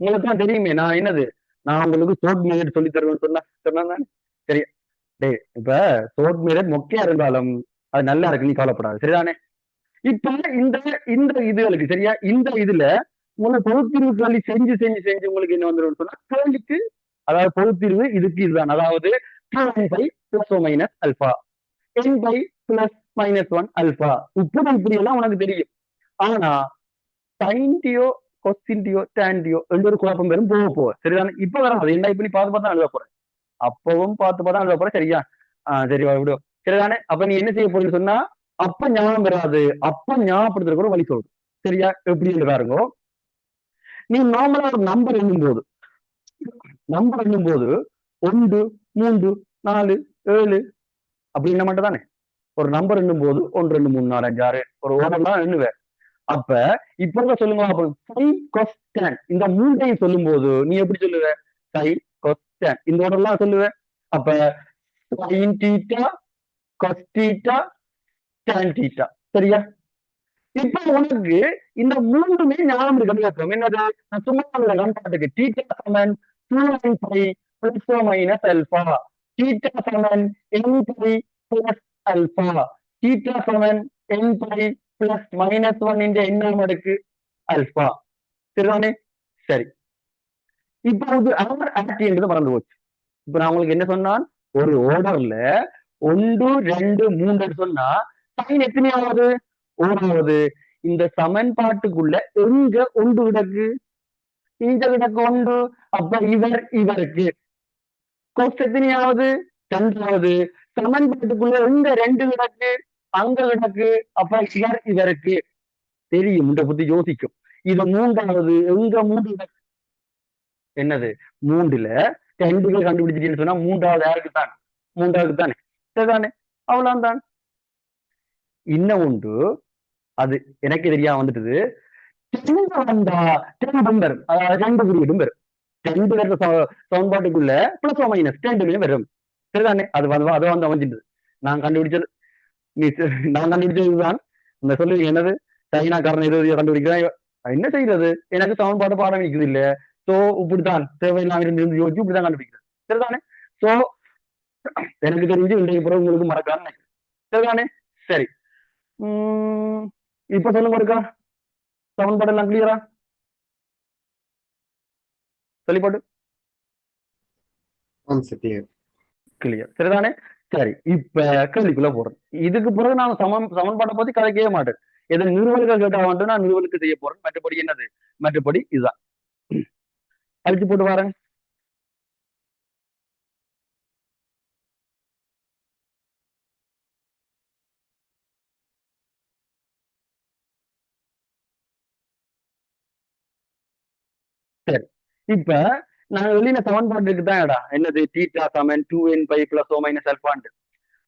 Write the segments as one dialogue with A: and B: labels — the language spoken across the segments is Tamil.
A: உங்களுக்கு தான் தெரியுமே நான் என்னது? நான் உங்களுக்கு சோட் மெத்தட் சொல்லி தருவேன்னு சொன்னா சொன்னா சரி டேய் இப்ப சோட் மெத்தட் மொக்கையா இருந்தாலும் அது நல்லா இருக்கு நீ கவலைப்படாது. சரிதானே? இப்ப இந்த இந்த இதுகளுக்கு சரியா? இந்த இதுல உங்களுக்கு பொதுத்தீர்வு கேள்வி செஞ்சு செஞ்சு செஞ்சு உங்களுக்கு என்ன வந்துடும் சொன்னா கேள்விக்கு அதாவது பொதுத்தீர்வு இதுக்கு இதுதான். அதாவது pi plus or minus alpha n pi plus minus one alpha இப்படி இப்படி எல்லாம் உனக்கு தெரியும். ஆனா சைன்டியோ கொஸ்டின்டியோ டேண்டியோ ரெண்டு ஒரு குழப்பம் பெரும் போக போக. சரிதானே? இப்ப வராது என்ன இப்ப நீ பார்த்து பார்த்தா அழுத போறேன் அப்பவும் பார்த்து பார்த்தா அழுத போறேன் சரியா? ஆஹ் சரி விடுவோம் சரிதானே? அப்ப நீ என்ன செய்ய போறேன்னு சொன்னா அப்ப ஞானம் வராது அப்ப ஞாபகப்படுத்துற கூட வழி சொல்றது. சரியா? எப்படி என்று பாருங்க. நீ நார்மலா ஒரு நம்பர் எண்ணும் போது நம்பர் எண்ணும் போது ஒன்று மூன்று நாலு ஏழு அப்படின்னா மட்டும் தானே ஒரு நம்பர் எண்ணும் போது ஒன்று ரெண்டு மூணு நாலு அஞ்சு ஆறு ஒரு ஓரம் தான் எண்ணுவேன் அப்ப இப்ப இருக்க சொல்லுங்க சை கொஸ்டன் இந்த மூன்றையும் சொல்லும் போது நீ எப்படி சொல்லுவ? சை கொஸ்டன் இந்த ஓடெல்லாம் சொல்லுவ? அப்ப சைன் டீட்டா கொஸ்டீட்டா tan சரியா? இப்ப உனக்கு இந்த மூன்றுமே ஞாபகம் இருக்கு. என்னது? நான் சும்மா கண்பாட்டுக்கு டீட்டா சமன் two nine five plus minus alpha theta சமன் n pi plus alpha theta சமன் n pi plus minus one இந்த என்ன மடக்கு அல்பா சரிதானே சரி. இப்போ இது அவர் மறந்து போச்சு. இப்ப நான் உங்களுக்கு என்ன சொன்னான் ஒரு ஓர்டர்ல ஒன்று ரெண்டு மூன்று சொன்னா சைன் எத்தனையாவது? ஓராவது இந்த சமன்பாட்டுக்குள்ள எங்க ஒன்று கிடக்கு? இந்த கிடக்கு ஒன்று. அப்ப இவர் இவருக்கு. கொஸ்ட் எத்தனையாவது? ரெண்டாவது சமன்பாட்டுக்குள்ள எங்க ரெண்டு கிடக்கு? அங்க கிடக்கு அப்ப இவருக்கு தெரியும் இதை பத்தி யோசிக்கும் இது மூன்றாவது எங்க மூன்று என்னது மூன்றுல ரெண்டுகள் கண்டுபிடிச்சிட்டீங்கன்னு சொன்னா மூன்றாவது யாருக்கு தான் மூன்றாவது தானே சரிதானே அவ்வளவுதான் இன்னும் உண்டு அது எனக்கு தெரியாம வந்துட்டுது ரெண்டு வரும் அதாவது ரெண்டு குறியீடும் வரும் ரெண்டு பேர் சமன்பாட்டுக்குள்ள பிளஸ் மைனஸ் ரெண்டுமே வரும் சரிதானே அது வந்து அது வந்து அமைஞ்சிட்டு நான் கண்டுபிடிச்சது நீ நான் கண்டுபிடிச்சதுதான். இந்த சொல்லு என்னது? சைனா காரணம் இருபது கண்டுபிடிக்கிறேன். என்ன செய்யறது எனக்கு சமன்பாடு பாடம் இருக்குது இல்ல சோ இப்படித்தான். தேவையில்லாம இருந்து யோசிச்சு இப்படிதான் கண்டுபிடிக்கிறேன். சரிதானே? சோ எனக்கு தெரிஞ்சு இன்றைக்கு பிறகு உங்களுக்கு மறக்காம சரிதானே? சரி. உம் இப்ப சொல்லுங்க இருக்கா சமன்பாடு எல்லாம் கிளியரா சொல்லிப்போட்டு
B: கிளியர்
A: சரிதானே? சரி இப்ப கேள்விக்குள்ள போறேன் இதுக்கு பிறகு நான் சமன் சமன்பாட்டை பத்தி கதைக்கவே மாட்டேன். எதை நிறுவனங்கள் கேட்டா மட்டும் நான் நிறுவலுக்கு செய்ய போறேன். மற்றபடி என்னது? மற்றபடி இதுதான். அழிச்சு போட்டு வரேன் சரி. இப்ப நாங்க வெளியில சமன்பாட்டுக்கு தான் இடா என்னது? Theta Saman two n pi plus or minus அல்பாண்டு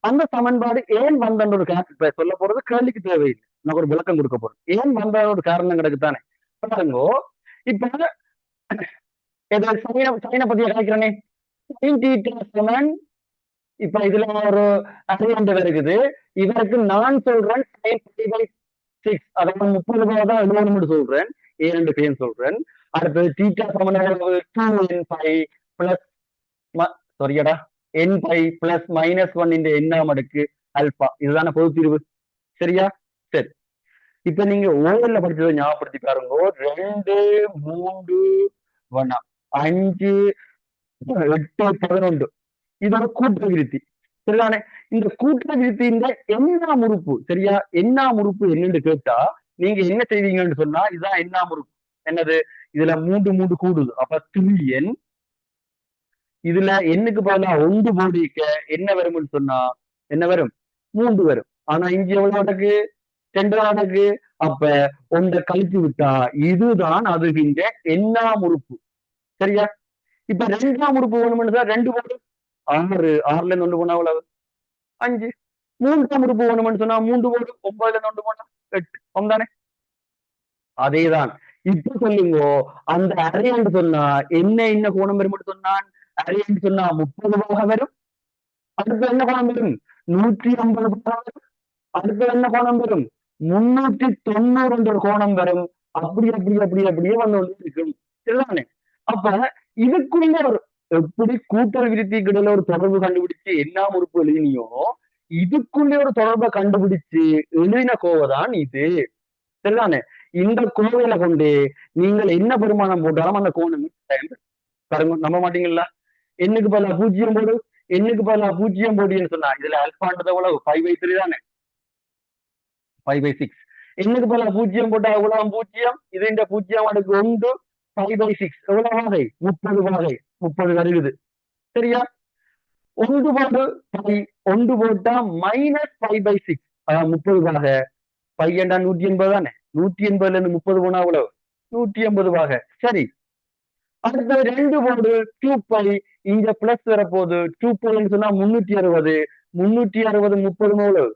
A: அந்த சமன்பாடு ஏன் வந்தன்ற ஒரு காரணம் சொல்ல போறது கேள்விக்கு தேவையில்லை. நான் ஒரு விளக்கம் கொடுக்க போறேன் ஏன் வந்த ஒரு காரணம் கிடக்கு தானே? பாருங்கோ இப்ப ஏதோ சைன சைனை பத்தி கலைக்கிறேனே சைன் தீட்டா சமன் இப்ப இதுல ஒரு அறிவண்டு இருக்குது. இதற்கு நான் சொல்றேன் சைன் பை சிக்ஸ் அதாவது முப்பது ரூபாய் தான் எழுதணும்னு சொல்றேன். ஏன்னு பேர் சொல்றேன். அடுத்தது தீட்டா சமனாக two n pi plus சாரியடா n pi plus minus one இந்த எண்ணாம் அடுக்கு அல்பா இதுதான பொது தீர்வு. சரியா? சரி. இப்ப நீங்க ஓவர்ல படிச்சதை ஞாபகப்படுத்தி பாருங்க. ரெண்டு மூன்று ஒன்னா அஞ்சு எட்டு பதினொன்று. இதோட கூட்டு விருத்தி. சரிதானே? இந்த கூட்டு விருத்தியின் என்ன முறுப்பு சரியா? என்ன முறுப்பு என்னன்னு கேட்டா நீங்க என்ன செய்வீங்கன்னு சொன்னா இதுதான் என்ன முறுப்பு என்னது? இதுல மூன்று மூன்று கூடுது. அப்ப த்ரீ இதுல எண்ணுக்கு பதிலா ஒன்று போடிக்க என்ன வரும்னு சொன்னா என்ன வரும்? மூன்று வரும். ஆனா இங்க எவ்வளவு நடக்கு? ரெண்டு நடக்கு. அப்ப ஒன்றை கழிச்சு விட்டா இதுதான் அதுகின்ற எண்ணாம் உறுப்பு சரியா? இப்ப ரெண்டாம் உறுப்பு வேணும்னு தான் ரெண்டு போடு. ஆறு. ஆறுல இருந்து ஒன்று போனா அவ்வளவு அஞ்சு. மூன்றாம் உறுப்பு வேணும்னு சொன்னா மூன்று போடு. ஒன்பதுல இருந்து ஒன்று போனா எட்டு. ஒன்றானே அதேதான். இப்ப சொல்லுங்கோ அந்த அரையாண்டு சொன்னா என்ன என்ன கோணம் வரும் சொன்னான் அரையாண்டு சொன்னா முப்பது போக வரும். அடுத்து என்ன கோணம் வரும்? நூற்றி ஐம்பது போக வரும். அடுத்து என்ன கோணம் வரும்? முன்னூற்றி தொண்ணூறு என்ற கோணம் வரும். அப்படி அப்படி அப்படி அப்படியே வந்து இருக்கும் சரிதானே? அப்ப இதுக்குள்ள ஒரு எப்படி கூட்டல் விருத்திக்கு இடையில ஒரு தொடர்பு கண்டுபிடிச்சு என்ன உறுப்பு எழுதினியோ இதுக்குள்ளே ஒரு தொடர்பை கண்டுபிடிச்சு எழுதின கோவைதான் இது. சரிதானே? இந்த கோவையில கொண்டு நீங்கள் என்ன பெருமானம் போட்டாலும் அந்த கோணம் பாருங்க நம்ப மாட்டீங்களா என்னுக்கு பதிலா பூஜ்ஜியம் போடு என்னுக்கு பதிலா பூஜ்ஜியம் போடுன்னு சொன்னா இதுல அல்பான்றது எவ்வளவு ஃபைவ் பை த்ரீ தானே? ஃபைவ் பை சிக்ஸ் என்னுக்கு பதிலா பூஜ்ஜியம் போட்டா எவ்வளவு பூஜ்ஜியம்? இதுண்ட பூஜ்ஜியம் அடுக்கு ஒன்று ஃபைவ் பை சிக்ஸ் எவ்வளவு வகை முப்பது வகை முப்பது வருகுது. சரியா? ஒன்று போட்டு பை ஒன்று போட்டா மைனஸ் ஃபைவ் பை சிக்ஸ் அதான் முப்பது வகை பையன்டா நூத்தி எண்பது தானே? நூத்தி எண்பதுல இருந்து முப்பது போனா எவ்வளவு நூத்தி எண்பது வகை. சரி. அடுத்த ரெண்டு போடு டூ பை இங்க பிளஸ் வரப்போகுது. டூ பைன்னு சொன்னா முன்னூத்தி அறுபது. முன்னூத்தி அறுபது முப்பது எவ்வளவு?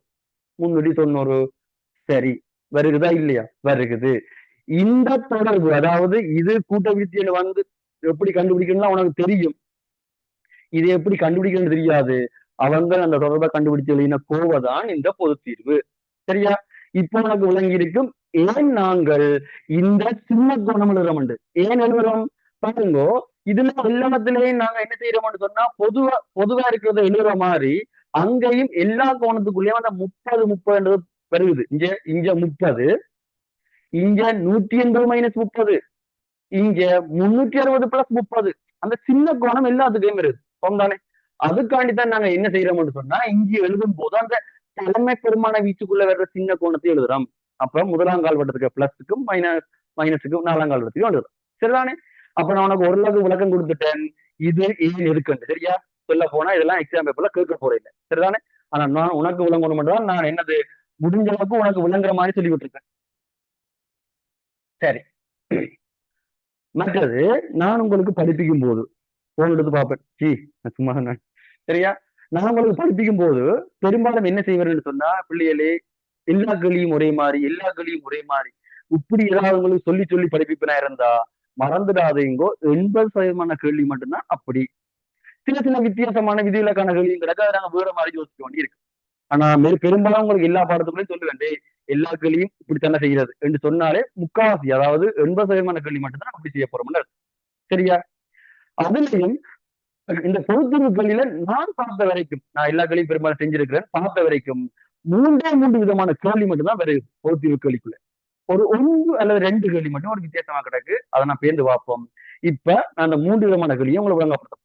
A: முன்னூத்தி தொண்ணூறு. சரி. வருகுதா இல்லையா? வருகுது இந்த தொடர்பு அதாவது இது கூட்ட வித்தியில வந்து எப்படி கண்டுபிடிக்கணும்னா உனக்கு தெரியும். இது எப்படி கண்டுபிடிக்கணும்னு தெரியாது. அவங்க அந்த தொடர்பை கண்டுபிடிச்சு எழுதின கோவை தான் இந்த பொது தீர்வு சரியா? இப்போ உனக்கு விளங்கி இருக்கும் ஏன் நாங்கள் இந்த சின்ன கோணம் எழுதுறோம் ஏன் எழுதுறோம் பாருங்கோ இதுல எல்லாத்துலயும் நாங்க என்ன செய்யறோம்னு சொன்னா பொதுவா பொதுவா இருக்கிறத எழுதுற மாதிரி அங்கேயும் எல்லா கோணத்துக்குள்ளேயும் அந்த முப்பது முப்பதுன்றது வருகுது இங்க இங்க முப்பது இங்க நூத்தி எண்பது மைனஸ் முப்பது இங்க முன்னூத்தி அறுபது பிளஸ் முப்பது. அந்த சின்ன கோணம் எல்லாத்துக்கும் வருது தானே அதுக்காண்டி தான் நாங்க என்ன செய்யறோம்னு சொன்னா இங்க எழுதும் போது அந்த தலைமை பெருமான வீச்சுக்குள்ள வர்ற சின்ன கோணத்தை எழுதுறோம். அப்ப முதலாம் கால்வட்டத்துக்கு பிளஸுக்கும் மைனஸ் மைனஸுக்கும் நாலாம் கால்வட்டத்துக்கும் வந்துடும் சரிதானே? அப்ப நான் உனக்கு ஓரளவுக்கு விளக்கம் கொடுத்துட்டேன். இது ஏன் இருக்குன்னு. சரியா? சொல்ல போனா இதெல்லாம் எக்ஸாம் பேப்பர்ல கேட்க போறேன் சரிதானே? ஆனா நான் உனக்கு விளங்கணும் மட்டும் நான் என்னது? முடிஞ்ச அளவுக்கு உனக்கு விளங்குற மாதிரி சொல்லி விட்டுருக்கேன் சரி. மற்றது நான் உங்களுக்கு படிப்பிக்கும் போது போன் எடுத்து பார்ப்பேன். ஜி நான் சும்மா சரியா? நான் உங்களுக்கு படிப்பிக்கும் போது பெரும்பாலும் என்ன செய்வேன்னு சொன்னா பிள்ளைகளே எல்லா கேள்வியும் ஒரே மாதிரி எல்லா கேள்வியும் ஒரே மாதிரி. இப்படி ஏதாவது உங்களுக்கு சொல்லி சொல்லி படிப்பிப்பனா இருந்தா மறந்துடாதீங்கோ எண்பது சதவீதமான கேள்வி மட்டும்தான் அப்படி. சில சில வித்தியாசமான விதிவிலக்கான கேள்வியும் கிடக்க அதை நாங்க வேற மாதிரி யோசிக்க வேண்டி இருக்கு ஆனா பெரும்பாலும் உங்களுக்கு எல்லா பாடத்துக்குள்ளேயும் சொல்ல வேண்டே எல்லா கேள்வியும் இப்படித்தானே செய்யறது என்று சொன்னாலே முக்காவாசி அதாவது எண்பது சதவீதமான கேள்வி மட்டும்தான் அப்படி செய்ய போறோம்னு சரியா? அதுலயும் இந்த பொறுத்துணர்வு கல்வியில நான் பார்த்த வரைக்கும் நான் எல்லா கேள்வியும் பெரும்பாலும் செஞ்சிருக்கிறேன். பார்த்த வரைக்கும் மூன்றே மூன்று விதமான கேள்வி மட்டும்தான் வருது பொறுத்தீர்வு கேள்விக்குள்ள. ஒரு ஒன்று அல்லது ரெண்டு கேள்வி மட்டும் ஒரு வித்தியாசமா கிடக்கு. அதை நான் பேர்ந்து பார்ப்போம். இப்ப நான் அந்த மூன்று விதமான கேள்வியை உங்களை விளங்கப்படுத்தும்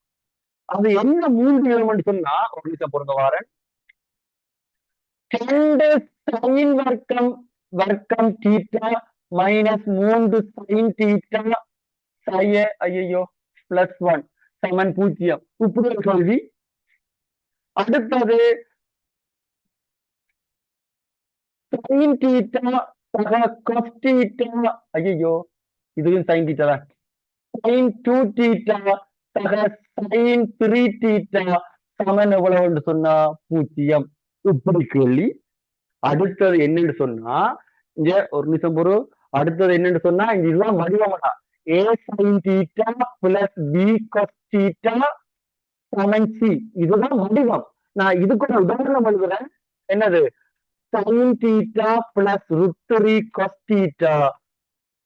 A: அது என்ன மூன்று விதம் சொன்னா ஒரு நிமிஷம் பொருங்க வாரன். சைன் வர்க்கம் வர்க்கம் தீட்டா மைனஸ் மூன்று சைன் தீட்டா சைய ஐயோ பிளஸ் ஒன் சமன் பூஜ்ஜியம். இப்படி ஒரு கேள்வி. அடுத்தது சைன் தீட்டா சக கொஸ் தீட்டா ஐயோ இதுவும் சைன் தீட்டா தான் சைன் டூ தீட்டா சக சைன் த்ரீ தீட்டா சமன் எவ்வளவுன்னு சொன்னா பூஜ்ஜியம் இப்படி கேள்வி அடுத்தது என்னன்னு சொன்னா இங்க ஒரு நிமிஷம் பொருள் அடுத்தது என்னன்னு சொன்னா இங்க இதுதான் வடிவமடா a sine theta plus b cos theta Saman C இதுதான் வடிவம் நான் இதுக்கு ஒரு உதாரணம் எழுதுறேன் என்னது sine theta plus root three cos theta.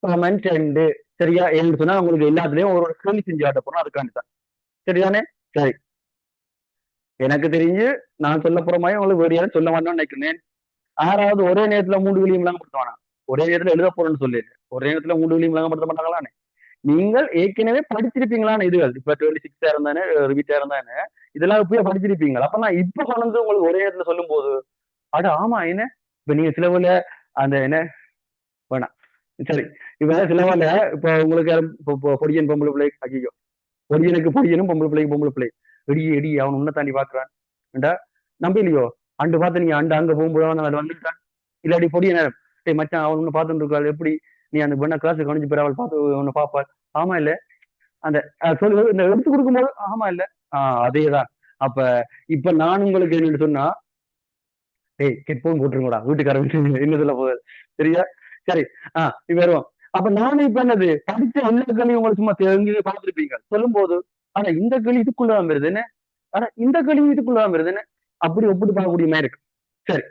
A: சமன் ரெண்டு. சரியா? ஏன்னு சொன்னா உங்களுக்கு எல்லாத்துலயும் ஒரு கேள்வி செஞ்சு காட்ட போறோம். அதுக்காண்டி தான். சரிதானே? சரி. எனக்கு தெரிஞ்சு நான் சொல்ல போற மாதிரி உங்களுக்கு வேறு யாரும் சொல்ல மாட்டேன்னு நினைக்கிறேன். யாராவது ஒரே நேரத்துல மூன்று விளியும் விளங்கப்படுத்துவானா? ஒரே நேரத்துல எழுத போறேன்னு சொல்லி. ஒரே நேரத்துல மூன்று விளியும் விளங்கப்படுத்த மாட்டாங்களானே நீங்கள் ஏற்கனவே படிச்சிருப்பீங்களான்னு இதுகள். இப்ப டுவெண்ட்டி சிக்ஸா இருந்தானே ரிவிட்டா இருந்தானே இதெல்லாம் இப்பயே படிச்சிருப்பீங்களா. அப்ப நான் இப்ப கொண்டு உங்களுக்கு ஒரே நேரத்துல சொல்லும் போது அட ஆமா என்ன? இப்ப நீங்க சிலவுல அந்த என்ன? வேணாம் சரி. இப்ப சிலவுல இப்ப உங்களுக்கு இப்போ பொடியன் பொம்பளை பிள்ளை ஐயோ பொடியனுக்கு பொடியனும் பொம்பளை பிள்ளைக்கு பொம்பளை பிள்ளை. எடி எடி அவன் உன்னை தாண்டி பாக்குறான். நம்பலையோ அண்டு பார்த்து நீ அண்டு அங்க போகும்போது அவன் வந்துட்டான். இல்லாடி பொடிய நேரம். டேய் மச்சான் அவன் உன்னை பார்த்துட்டு இருக்காள். எப்படி? நீ அந்த பெண்ண கிளாஸ் கவனிச்சு போற அவள் பார்த்து ஒன்னு பாப்பாள். ஆமா இல்ல? அந்த சொல்லு இந்த எடுத்து கொடுக்கும்போது ஆமா இல்ல? ஆஹ் அதேதான். அப்ப இப்ப நான் உங்களுக்கு என்னன்னு சொன்னா ஏய் ஹெட்போன் போட்டுருங்கடா. வீட்டுக்கார என்ன சொல்ல போகுது. சரியா? சரி. ஆஹ் இப்ப வருவோம். அப்ப நானும் இப்ப என்னது? படிச்ச எல்லா கல்வியும் உங்களுக்கு சும்மா தெரிஞ்சு பார்த்துருப்பீங்க. சொல்லும் போது ஆனா இந்த கிளி இதுக்குள்ளதான் வருது என்ன? ஆனா இந்த கிளி இதுக்குள்ளதான் வருது என்ன? அப்படி ஒப்பிட்டு பார்க்கக்கூடிய மாதிரி இருக்கு. சரி.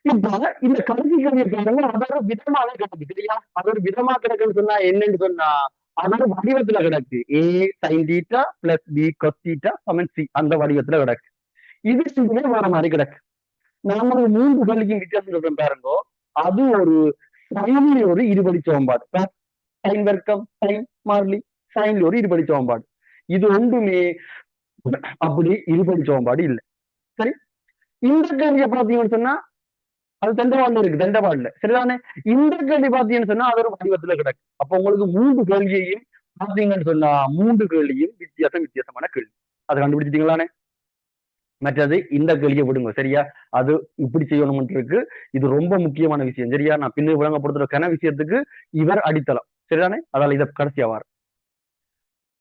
A: இப்ப இந்த கல்வி கல்வி பாருங்க அதோட தான் கிடக்கு சரியா? அதோட விதமா கிடக்குன்னு சொன்னா என்னன்னு சொன்னா அதோட வடிவத்துல கிடக்கு. A sine theta plus B cos theta Saman C அந்த வடிவத்துல கிடக்கு. இது ரெண்டுமே மாதிரி கிடக்கு. நாம ஒரு மூன்று கல்விக்கும் வித்தியாசம் சொல்றோம் பாருங்க. அது ஒரு சைன்ல ஒரு இருபடி சமன்பாடு. சைன் வர்க்கம் சைன் மாறிலி சைன்ல ஒரு இருபடி சமன்பாடு. இது ஒன்றுமே அப்படி இருபடி சமன்பாடு இல்லை. சரி? இந்த கேள்வியை பார்த்தீங்கன்னு சொன்னா அது தண்டவாடுல இருக்கு தண்டவாடுல சரிதானே? இந்த கேள்வி பாத்தீங்கன்னு சொன்னா அது ஒரு வடிவத்துல கிடக்கு. அப்ப உங்களுக்கு மூன்று கேள்வியையும் பாத்தீங்கன்னு சொன்னா மூன்று கேள்வியும் வித்தியாசம் வித்தியாசமான கேள்வி. அதை கண்டுபிடிச்சிட்டீங்களானே? மற்றது இந்த கேள்வியை விடுங்க சரியா? அது இப்படி செய்யணும்னு இருக்கு இது ரொம்ப முக்கியமான விஷயம் சரியா? நான் பின்னர் விளங்கப்படுத்துற கன விஷயத்துக்கு இவர் அடித்தளம் சரிதானே? அதால இத கடைசி ஆவார்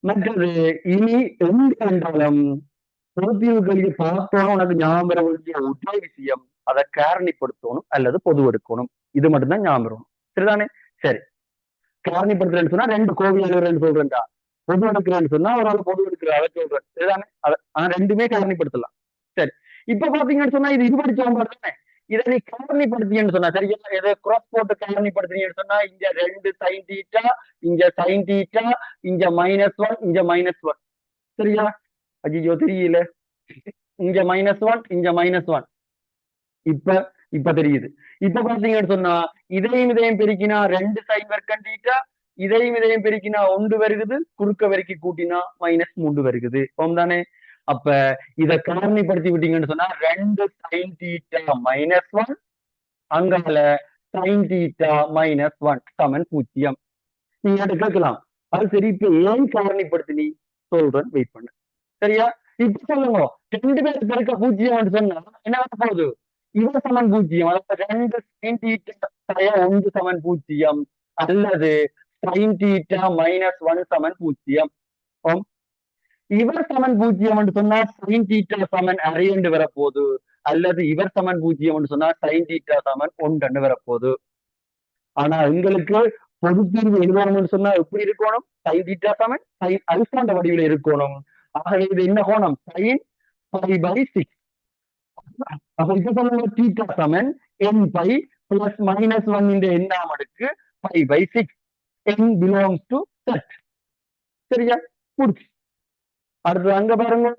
A: மற்றது இனி எந்த கண்டாலும் பொறுத்தீவு கல்வி பார்த்தோம் உனக்கு ஞாபகம் வர வேண்டிய ஒரே விஷயம் அதை காரணிப்படுத்தணும் அல்லது பொது எடுக்கணும் இது மட்டும்தான் ஞாபகம் வரணும் சரிதானே? சரி. காரணிப்படுத்துறேன்னு சொன்னா ரெண்டு கோவில்கள் சொல்றேன்டா. பொது எடுக்கிறேன்னு சொன்னா ஒரு பொது எடுக்கிற அதை சொல்றேன் சரிதானே? அதை ஆனா ரெண்டுமே காரணிப்படுத்தலாம். சரி. இப்ப பாத்தீங்கன்னு சொன்னா இது இருபடி சமன்பாடு தானே இதை நீ காரணிப்படுத்தியன்னு சொன்னா சரியா எதை கிராஸ் போட்டு காரணிப்படுத்தினீங்கன்னு சொன்னா இங்க ரெண்டு சைன் தீட்டா இங்க சைன் தீட்டா இங்க மைனஸ் ஒன் இங்க மைனஸ் ஒன் சரியா? அஜிஜோ தெரியல. இங்க மைனஸ் ஒன் இங்க மைனஸ் ஒன் இப்ப இப்ப தெரியுது. இப்ப பாத்தீங்கன்னு சொன்னா இதையும் இதையும் பெருக்கினா ரெண்டு சைன் வர்க்கம் தீட்டா இதையும் இதையும் பெருக்கினா ஒன்று வருகுது குறுக்க வரைக்கும் கூட்டினா மைனஸ் மூன்று வருகுது. தானே அப்ப இத காரணிப்படுத்தி விட்டீங்கன்னு சொன்னா ரெண்டு சைன் தீட்டா மைனஸ் ஒன் அங்கால சைன் தீட்டா மைனஸ் ஒன் சமன் பூஜ்ஜியம். நீங்க அதை கேட்கலாம். அது சரி இப்ப ஏன் காரணிப்படுத்தினி? சொல்றேன் வெயிட் பண்ணு. சரியா? இப்ப சொல்லுங்க. ரெண்டு பேர் பெருக்க பூஜ்ஜியம் சொன்னா என்ன வர போகுது? இவ சமன் பூஜ்ஜியம். அதாவது ரெண்டு சைன் தீட்டா ஒன்று சமன் பூஜ்ஜியம். அல்லது சைன் தீட்டா மைனஸ் ஒன் சமன் பூஜ்ஜியம். இவர் சமன் பூஜ்ஜியம் சொன்னா சைன் தீட்டா சமன் அரையண்டு வரப்போகுது. அல்லது இவர் சமன் பூஜ்ஜியம் சொன்னா சைன் தீட்டா சமன் ஒன்று வரப்போகுது. ஆனா எங்களுக்கு பொது தீர்வு எழுதணும்னு சொன்னா எப்படி இருக்கணும்? சைன் தீட்டா சமன் சைன் அல்பாண்ட வடிவில் இருக்கணும். ஆகவே இது என்ன கோணம்? Sine five pi six theta சமன் n pi plus minus one இந்த எண்ணாம் அடுக்கு five pi six n belongs to that சரியா? புடிச்சு அடுத்து அங்க பாருங்க.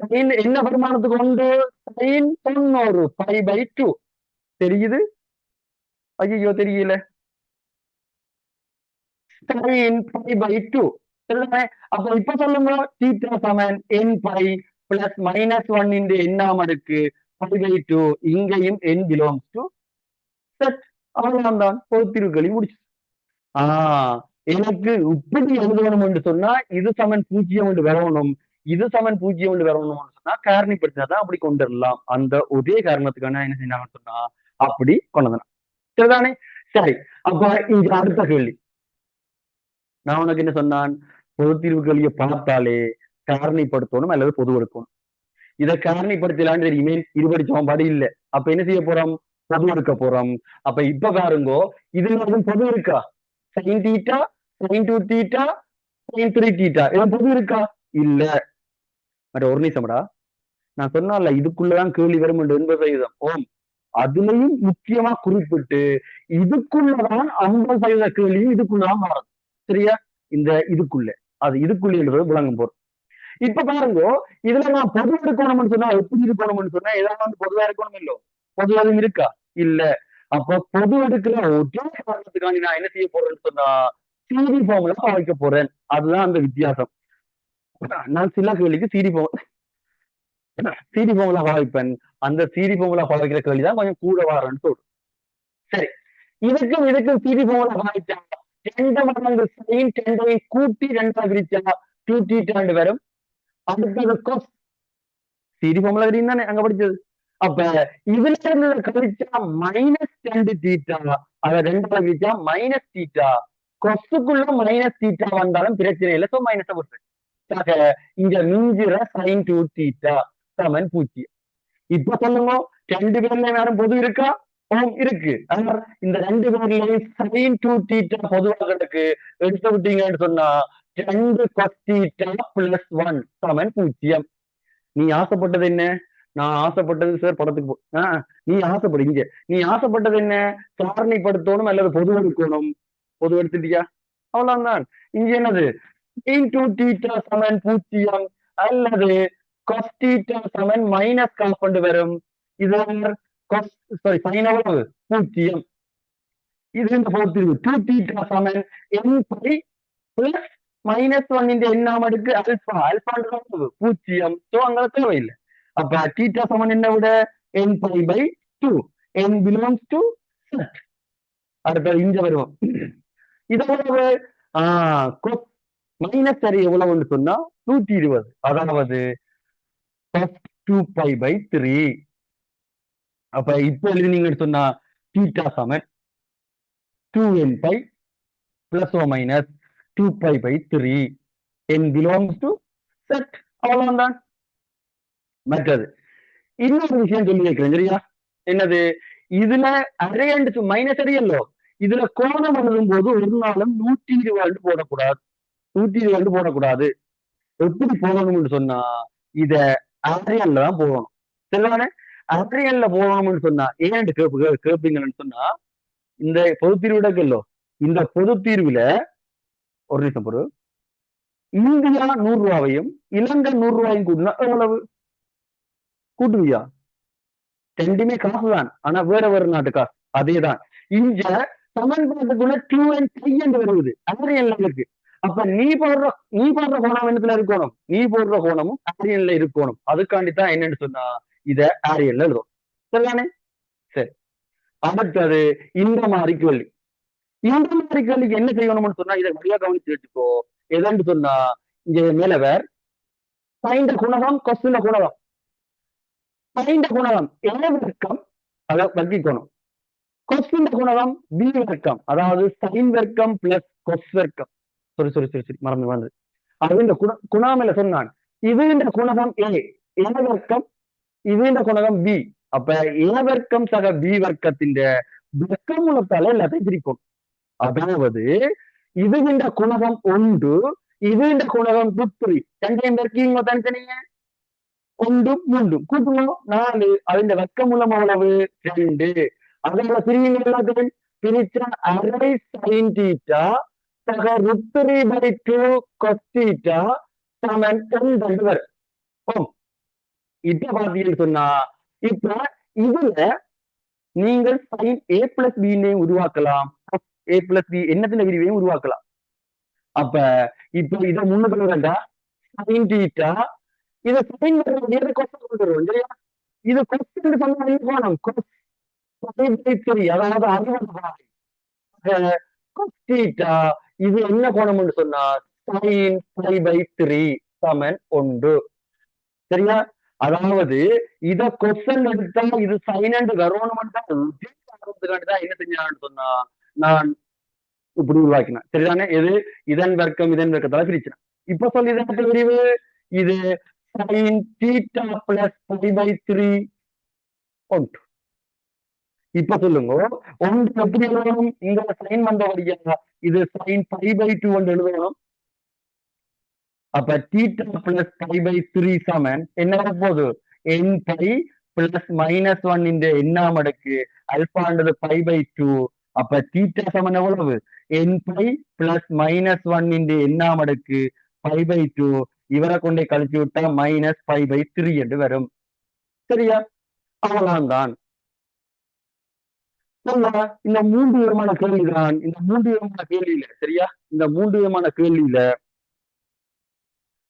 A: சைன் என்ன பரிமாணத்துக்கு உண்டு? சைன் தொண்ணூறு. பை பை டூ தெரியுது? ஐயோ தெரியல. சைன் பை பை டூ அப்ப இப்ப சொல்லுங்க. தீட்டா சமன் n pi plus minus one இந்த எண்ணாம் அடுக்கு. பை பை டூ இங்கேயும் என் பிலாங்ஸ் டு செட் அவ்வளவுதான். தான் பொறுத்திருக்களி முடிச்சு. ஆஹ் எனக்கு இப்படி எழுதணும் என்று சொன்னா இது சமன் பூஜ்ஜியம் என்று வரணும் இது சமன் பூஜ்ஜியம் வரணும்னு சொன்னா காரணிப்படுத்தினாதான் அப்படி கொண்டு வரலாம் அந்த ஒரே காரணத்துக்கான என்ன செய்யறாங்கன்னு சொன்னா அப்படி கொண்டு வந்தான் சரிதானே? சரி அப்ப இங்க அடுத்த கேள்வி. நான் உனக்கு என்ன சொன்னான்? பொது தீர்வு கேள்வியை பார்த்தாலே காரணிப்படுத்தணும் அல்லது பொது எடுக்கணும் இதை காரணிப்படுத்தலான்னு தெரியுமே இருபடி சமன்பாடு இல்ல. அப்ப என்ன செய்ய போறோம்? பொது எடுக்க போறோம். அப்ப இப்ப பாருங்கோ இதுல எதுவும் பொது இருக்கா sine theta sine two theta sine three theta இது பொது இருக்கா இல்ல. மற்ற ஒரு நிமிஷம்டா நான் சொன்னால இதுக்குள்ளதான் கேள்வி வரும் என்று எண்பது சதவீதம். ஓம். அதுலயும் முக்கியமா குறிப்பிட்டு இதுக்குள்ளதான் ஐம்பது சதவீத கேள்வியும் இதுக்குள்ளதான் மாறும் சரியா? இந்த இதுக்குள்ள. அது இதுக்குள்ள என்பது விளங்கும் போறோம் இப்ப பாருங்க இதுல நான் பொது எடுக்கணும்னு சொன்னா எப்படி இருக்கணும்னு சொன்னா ஏதாவது வந்து பொதுவா இருக்கணும் இல்லோ பொதுவா எதுவும் இருக்கா? இல்ல. அப்ப பொது எடுக்கிற ஒரே காரணத்துக்காண்டி நான் என்ன செய்ய போறேன்னு சொன்னா சீரி ஃபார்ம்ல வைக்க போறேன். அதுதான் அந்த வித்தியாசம். நான் சின்ன கேள்விக்கு சீடி ஃபார்ம் சீடி பொங்கலா பாவிப்பேன் அந்த சீடி பொங்கலா பாவிக்கிற கேள்வி தான் கொஞ்சம் கூட வாரன்னு சொல்றோம் சரி. இதுக்கும் இதுக்கும் சீடி ஃபார்முலா பாவிச்சா ரெண்டு மடங்கு சைன் ரெண்டையும் கூட்டி ரெண்டா பிரிச்சா டூ டீட்டாண்டு வரும். அடுத்தது கொஸ் சிடி ஃபார்முலா தெரியும் தானே அங்க படிச்சது. அப்ப இதுல இருந்து கழிச்சா மைனஸ் ரெண்டு தீட்டா அத ரெண்டாவது பிரிச்சா மைனஸ் தீட்டா கொசுக்குள்ள மைனஸ் தீட்டா வந்தாலும் பிரச்சனை இல்லை சோ மைனஸ் போட்டு சக இங்க மிஞ்சிற சைன் டூ தீட்டா சமன் பூஜ்ஜியம். இப்ப சொல்லுங்க ரெண்டு பேர்ல வேறும் பொது இருக்கா? ஓம் இருக்கு. இந்த ரெண்டு பேர்லயும் சைன் டூ தீட்டா பொதுவாக இருக்கு. எடுத்து விட்டீங்கன்னு சொன்னா ரெண்டு கொஸ்டீட்டா பிளஸ் ஒன் சமன் பூஜ்ஜியம். நீ ஆசைப்பட்டது என்ன? நான் ஆசைப்பட்டது சார் படத்துக்கு போ. ஆஹ் நீ ஆசைப்படு இங்க. நீ ஆசைப்பட்டது என்ன? காரணிப்படுத்தணும் அல்லது பொது எடுக்கணும் பொது எடுத்துட்டியா அவ்வளவுதான். இங்க என்னது? இன்டூ தீட்டா சமன் பூஜ்ஜியம் அல்லது கொஸ் தீட்டா சமன் மைனஸ் காஸ் கொண்டு வரும் இது கொஸ் சாரி சைன் எவ்வளவு பூஜ்ஜியம் இது இந்த போர்த்திருவு டூ தீட்டா சமன் n pi plus minus one எண்ணாம் அடுக்கு அல்பா அல்பான்றது பூஜ்ஜியம் சோ அங்க தேவையில்லை அப்ப தீட்டா சமன் என்ன விட n pi by two n belongs to set அடுத்த இங்க வருவோம் இது எவ்வளவு ஆஹ் மைனஸ் சரி எவ்வளவுன்னு சொன்னா நூத்தி இருபது. அதாவது டூ பை பை த்ரீ அப்ப இப்போ எழுதினீங்கன்னு சொன்னா theta Saman two n pi plus or minus two pi by three n belongs to set அவ்வளவுதான். மற்றது இன்னொரு விஷயம் சொல்லி வைக்கிறேன் சரியா? என்னது? இதுல அரேண்டு மைனஸ் அரியல்லோ இதுல கோணம் எழுதும் போது ஒரு நாளும் நூற்றி இருபது போடக்கூடாது. நூற்றி இருபது போடக்கூடாது. எப்படி போடணும்னு சொன்னா இத அரியல்ல தான் போடணும். சரிதானே? அரியல்ல போடணும்னு சொன்னா ஏன் கேப்பு கேப்பீங்கன்னு சொன்னா இந்த பொது தீர்வு இந்த பொது தீர்வுல ஒரு நிமிஷம் பொறு. இந்தியா நூறு ரூபாவையும் இலங்கை நூறு ரூபாயும் கூட்டினா எவ்வளவு? கூட்டுவியா? ரெண்டுமே காசு தான். ஆனா வேற வேற நாட்டு காசு. அதேதான். இங்க சமன்பாட்டுக்குள்ள டூ அண்ட் த்ரீ என்று வருவது அரியன்ல இருக்கு. அப்ப நீ போடுற நீ போடுற கோணம் என்னத்துல இருக்கணும்? நீ போடுற கோணமும் ஆரியன்ல இருக்கணும். அதுக்காண்டி தான் என்னன்னு சொன்னா இத ஆரியன்ல எழுதும் சரிதானே? சரி. அடுத்தது இந்த மாதிரி கேள்வி. இந்த மாதிரி கேள்விக்கு என்ன செய்யணும்னு சொன்னா இதை நிறைய கவனிச்சு வச்சுக்கோ. எதன்னு சொன்னா இங்க மேலவர் சைந்த குணகம் கொஸ்டின குணகம். சைந்த குணகம் என்ன வர்க்கம் அதை வர்க்கிக்கணும். கொஸ்டின் குணகம் பி வர்க்கம் அதாவது சைன் வர்க்கம் பிளஸ் கொஸ் வர்க்கம். sorry sorry sorry sorry மறந்து மறந்து அது இந்த குண குணாமில சொன்னான். இது இந்த குணகம் ஏ இனவர்க்கம் இது இந்த குணகம் பி அப்ப இனவர்க்கம் சக பி வர்க்கத்தின் வர்க்கம் மூலத்தால எல்லாத்தையும் பிரிக்கும் அதாவது இது இந்த குணகம் ஒன்று இது இந்த குணகம் புத்திரி. தஞ்சையும் இருக்கீங்க தனித்தனிய. ஒன்றும் மூன்றும் கூட்டணும் நாலு. அதிண்ட வர்க்கம் மூலம் அவ்வளவு. ரெண்டு. அதனால பிரிவுங்க எல்லாத்தையும். பிரிச்சா அரை சைன் டீட்டா தக சக ருத்ரி பை டூ கொஸ்தீட்டா சமன் ஒன்று வரும் ஓம். இப்ப பாத்தீங்கன்னு சொன்னா இப்ப இதுல நீங்கள் சைன் ஏ பிளஸ் பின்னையும் உருவாக்கலாம். ஏ பிளஸ் பி என்னத்தின் விரிவையும் உருவாக்கலாம். அப்ப இப்ப இதை முன்னுக்கு வேண்டா? சைன் டீட்டா இது சைன் வருவது கொஸ்டின் கொடுத்துருவோம் வருவோம் சரியா இது கொஸ்டின் சொன்னா போனோம் கொஸ்டின் அதாவது அறுபது கொஸ்டீட்டா இது என்ன கோணம்னு சொன்னா சைன் ஃபைவ் பை த்ரீ சமன் ஒன்று. சரியா? அதாவது இத கொஸ்டன் எடுத்தா இது சைன் அண்ட் வரணும்னு தான் என்ன செஞ்சான்னு சொன்னா நான் இப்படி உருவாக்கினேன். சரிதானே? எது? இதன் வர்க்கம் இதன் வர்க்கத்தால பிரிச்சினேன். இப்ப சொல்லி இதற்கு பிரிவு இது sine theta plus five pi three ஒன்று. இப்ப சொல்லுங்க. ஒன்று எப்படி எழுதணும் இங்க சைன் வந்தபடியா இது சைன் பை பை டூ ஒன்று எழுதணும் அப்ப theta plus pi by three சமன் என்ன வரப்போகுது? N pi plus minus one இந்த என்ன மடக்கு அல்பான்றது பை பை டூ அப்ப தீட்டா சமன் எவ்வளவு? N pi plus minus one இந்த என்ன மடக்கு பை பை டூ இவரை கொண்டே கழிச்சு விட்டா மைனஸ் பை பை த்ரீ என்று வரும். சரியா? அவ்வளவுதான். இந்த மூன்று விதமான கேள்விதான். இந்த மூன்று விதமான கேள்வியில சரியா? இந்த மூன்று விதமான கேள்வியில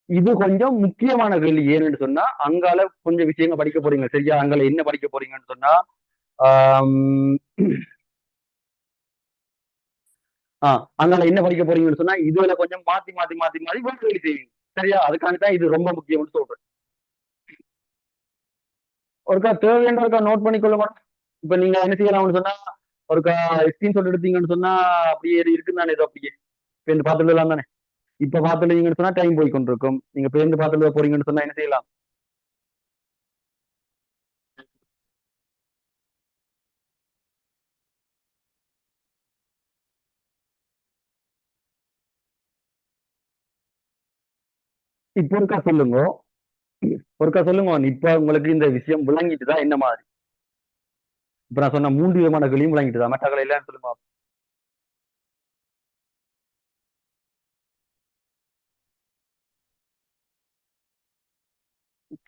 A: இது கொஞ்சம் முக்கியமான கேள்வி. ஏன்னு சொன்னா அங்கால கொஞ்சம் விஷயங்கள் படிக்க போறீங்க சரியா? அங்கால என்ன படிக்க போறீங்கன்னு சொன்னா ஆஹ் அங்கால என்ன படிக்க போறீங்கன்னு சொன்னா இதுல கொஞ்சம் மாத்தி மாத்தி மாத்தி மாத்தி வேறு கேள்வி செய்வீங்க சரியா? அதுக்காண்டி தான் இது ரொம்ப முக்கியம்னு சொல்றேன். ஒருக்கா தேவையான ஒருக்கா நோட் பண்ணிக்கொள்ள மாட்டேன் இப்ப நீங்க என்ன செய்யலாம்னு சொன்னா ஒரு ஸ்கிரீன்ஷாட் எடுத்தீங்கன்னு சொன்னா அப்படியே இருக்குன்னு தானே ஏதோ அப்படியே. பேருந்து பார்த்துட்டு எல்லாம் தானே. இப்ப பார்த்துட்டீங்கன்னு சொன்னா டைம் போய் கொண்டிருக்கும். நீங்க பேருந்து பாத்துல போறீங்கன்னு சொன்னா என்ன செய்யலாம்? இப்ப ஒருக்கா சொல்லுங்க. ஒருக்கா சொல்லுங்க இப்ப உங்களுக்கு இந்த விஷயம் விளங்கிட்டுதான் என்ன மாதிரி? இப்ப நான் சொன்ன மூன்று விதமான கிளியும் விளங்கிட்டு தான் மற்ற கலை இல்லைன்னு சொல்லுமா?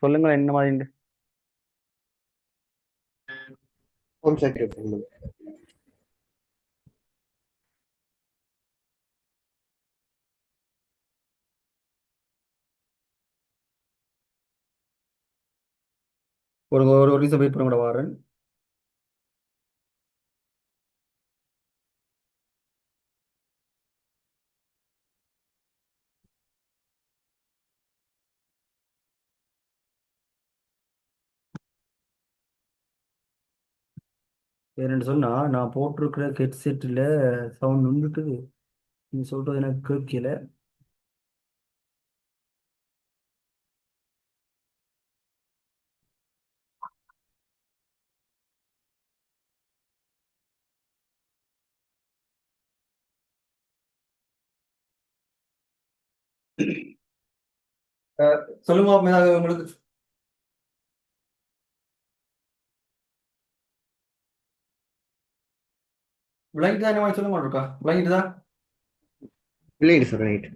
A: சொல்லுங்க என்ன மாதிரி ஒரு ஒரு நிமிஷம் வெயிட் பண்ண கூட வாரேன். என்னென்னு சொன்னால் நான் போட்டிருக்கிற ஹெட்செட்டில் சவுண்ட் நின்றுட்டுது நீ சொல்கிறது எனக்கு கேட்கல. சொல்லுங்க உங்களுக்கு விளங்கிட்டு தான் என்ன மாதிரி சொல்ல மாட்டோக்கா விளங்கிட்டு தான்.
B: இல்லைங்க சார் ரைட்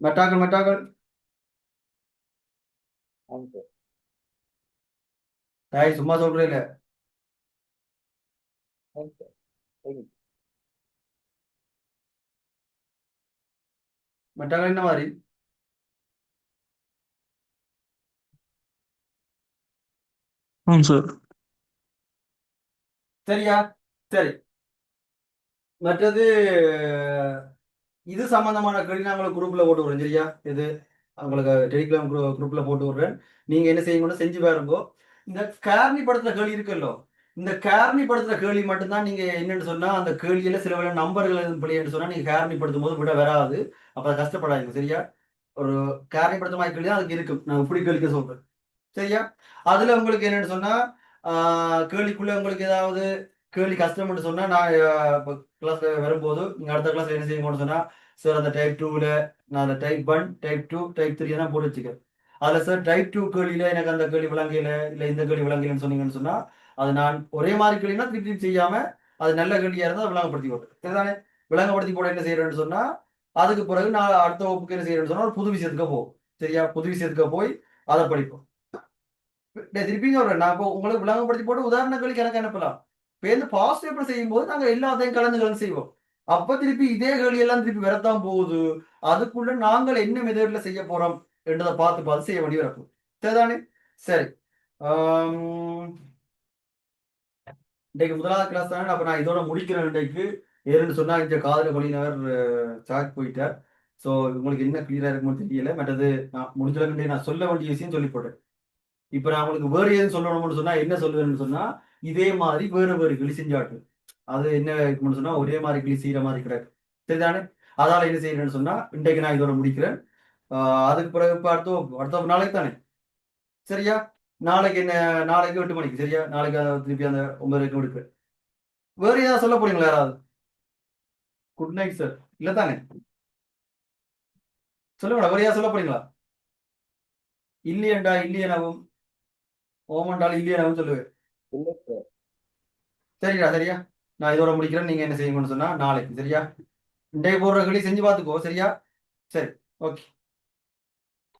A: மெட்டாக்கள் மெட்டாக்கள் தாய் சும்மா சொல்றே இல்ல. மெட்டாக்கள் என்ன மாதிரி? சரியா? சரி. மற்றது இது சம்பந்தமான கேள்வி நான் உங்களுக்கு குரூப்ல போட்டு விடுறேன் சரியா? இது உங்களுக்கு டெலிகிராம் குரூப்ல போட்டு விடுறேன். நீங்க என்ன செய்யணும்னு செஞ்சு பாருங்கோ. இந்த கேர்னி படத்தில் கேள்வி இருக்குல்லோ இந்த கேர்னி படத்தில் கேள்வி மட்டும்தான் நீங்க என்னன்னு சொன்னா அந்த கேள்வியில சில வேலை நம்பர்கள் பிள்ளைன்னு சொன்னா நீங்க படுத்தும் போது விட வராது. அப்ப கஷ்டப்படாதீங்க சரியா? ஒரு காரணிப்படுத்த மாதிரி கேள்வி தான் அதுக்கு இருக்கும். நான் இப்படி கேள்விக்க சொல்றேன் சரியா? அதுல உங்களுக்கு என்னன்னு சொன்னா ஆஹ் கேள்விக்குள்ள உங்களுக்கு ஏதாவது கேள்வி கஷ்டம்னு சொன்னா நான் இப்போ வரும்போது நீங்க அடுத்த கிளாஸ் என்ன செய்யணும்னு சொன்னா சார் அந்த டைப் டூவில் நான் அந்த type one type two type three தான் போட்டு வச்சுக்கேன் அதில் சார் டைப் டூ கேள்வியில எனக்கு அந்த கேள்வி விளங்கல இல்லை இந்த கேள்வி விளங்கலன்னு சொன்னீங்கன்னு சொன்னா அது நான் ஒரே மாதிரி கேள்வினா திருப்பி செய்யாமல் செய்யாம அது நல்ல கேள்வியா இருந்தால் விளங்கப்படுத்தி போட்டு சரிதானே? விளங்கப்படுத்தி போட என்ன செய்யறேன்னு சொன்னா அதுக்கு பிறகு நான் அடுத்த வகுப்புக்கு என்ன செய்யறேன்னு சொன்னா புது விஷயத்துக்கு போகும் சரியா? புது விஷயத்துக்கு போய் அதை படிப்போம். டேய், திருப்பி சொல்றேன் நான் இப்போ உங்களுக்கு விளங்கப்படுத்தி போட்டு உதாரண கேள்விக்கு எனக்கு அனுப்பலாம். இப்போ பாஸ் பேப்பர் செய்யும் போது நாங்க எல்லாத்தையும் கலந்து கலந்து செய்வோம். அப்ப திருப்பி இதே கேள்வி எல்லாம் திருப்பி வரத்தான் போகுது. அதுக்குள்ள நாங்கள் என்ன மெதட்ல செய்ய போறோம் என்றதை பார்த்து பார்த்து செய்ய வேண்டிய வரப்போம் சரிதானே? சரி. இன்றைக்கு முதலாவது கிளாஸ் தானே? அப்ப நான் இதோட முடிக்கிறேன் இன்றைக்கு. ஏன்னு சொன்னா இந்த காதல கொலினவர் சாக் போயிட்டார். ஸோ உங்களுக்கு என்ன கிளியரா இருக்குமோ தெரியல. மற்றது நான் முடிஞ்சளவுக்கு நான் சொல்ல வேண்டிய விஷயம் சொல்லி போட்டேன். இப்ப நான் உங்களுக்கு வேறு எதுவும் சொல்லணும்னு சொன்னா என்ன சொல்லுவேன்னு சொன்னா இதே மாதிரி வேறு வேறு கிளி செஞ்சாட்டு. அது என்ன இருக்கும்னு சொன்னா ஒரே மாதிரி கிளி செய்யற மாதிரி கிடக்கு. சரிதானே? அதால என்ன செய்யறேன்னு சொன்னா இன்றைக்கு நான் இதோட முடிக்கிறேன். அதுக்கு பிறகு பார்த்தோம் அடுத்த நாளைக்கு தானே? சரியா? நாளைக்கு என்ன நாளைக்கு எட்டு மணிக்கு சரியா? நாளைக்கு திருப்பி அந்த ஒன்பதுக்கு எடுப்பேன் வேற ஏதாவது சொல்ல போறீங்களா யாராவது? குட் நைட் சார் இல்ல தானே? சொல்லுங்கடா வேற ஏதாவது சொல்ல போறீங்களா? இல்லையண்டா இல்லையனவும் ஓமண்டால் இல்லையனவும் சொல்லுவேன்.
B: இல்லை சார்
A: சரிடா சரியா? நான் இதோட முடிக்கிறேன். நீங்க என்ன செய்யணும்னு சொன்னா நாளைக்கு சரியா? இன்றைய போடுற செஞ்சு பார்த்துக்கோ சரியா? சரி ஓகே